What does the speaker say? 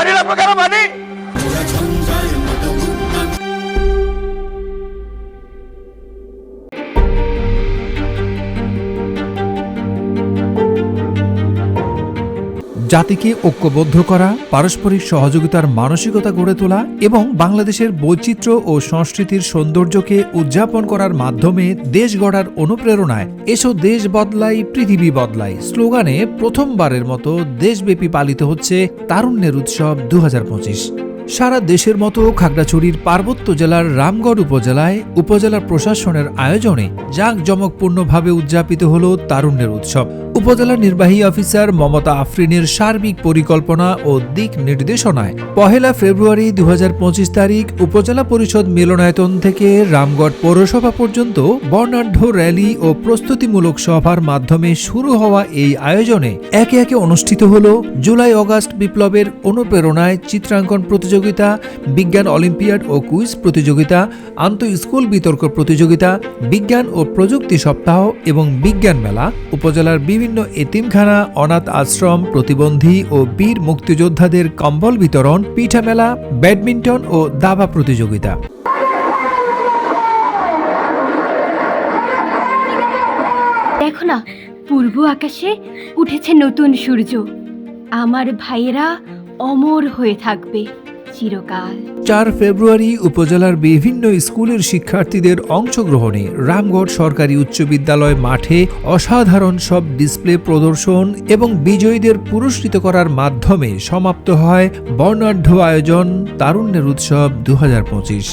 కార్యాల ప్రకారం అది. জাতিকে ঐক্যবদ্ধ করা, পারস্পরিক সহযোগিতার মানসিকতা গড়ে তোলা এবং বাংলাদেশের বৈচিত্র্য ও সংস্কৃতির সৌন্দর্যকে উদযাপন করার মাধ্যমে দেশ গড়ার অনুপ্রেরণায় এসো দেশ বদলাই, পৃথিবী বদলাই স্লোগানে প্রথমবারের মতো দেশব্যাপী পালিত হচ্ছে তারুণ্যের উৎসব দু হাজার পঁচিশ। সারা দেশের মতো খাগড়াছড়ির পার্বত্য জেলার রামগড় উপজেলায় উপজেলা প্রশাসনের আয়োজনে জাঁকজমকপূর্ণভাবে উদযাপিত হল তারুণ্যের উৎসব। উপজেলা নির্বাহী অফিসার মমতা আফরিনের সার্বিক পরিকল্পনা ও দিক নির্দেশনায় পহেলা ফেব্রুয়ারি দু হাজার পঁচিশ তারিখ উপজেলা পরিষদ মিলনায়তন থেকে রামগড় পৌরসভা পর্যন্ত বর্ণাঢ্য র্যালি ও প্রস্তুতিমূলক সভার মাধ্যমে শুরু হওয়া এই আয়োজনে একে একে অনুষ্ঠিত হল জুলাই অগাস্ট বিপ্লবের অনুপ্রেরণায় চিত্রাঙ্কন প্রতিযোগিতা, বিজ্ঞান অলিম্পিয়াড ও কুইজ প্রতিযোগিতা, আন্তঃ স্কুল বিতর্ক প্রতিযোগিতা, বিজ্ঞান ও প্রযুক্তি সপ্তাহ এবং বিজ্ঞান মেলা, উপজেলার বিভিন্ন এতিমখানা, অনাথ আশ্রম, প্রতিবন্ধী ও বীর মুক্তিযোদ্ধাদের কম্বল বিতরণ, পিঠা মেলা, ব্যাডমিন্টন ও দাবা প্রতিযোগিতা। দেখো না, পূর্ব আকাশে উঠেছে নতুন সূর্য। আমার ভাইয়েরা অমর হয়ে থাকবে। চার ফেব্রুয়ারি উপজেলার বিভিন্ন স্কুলের শিক্ষার্থীদের অংশগ্রহণে রামগড় সরকারি উচ্চ বিদ্যালয় মাঠে অসাধারণ সব ডিসপ্লে প্রদর্শন এবং বিজয়ীদের পুরস্কৃত করার মাধ্যমে সমাপ্ত হয় বর্ণাঢ্য আয়োজন তারুণ্যের উৎসব দু হাজার পঁচিশ।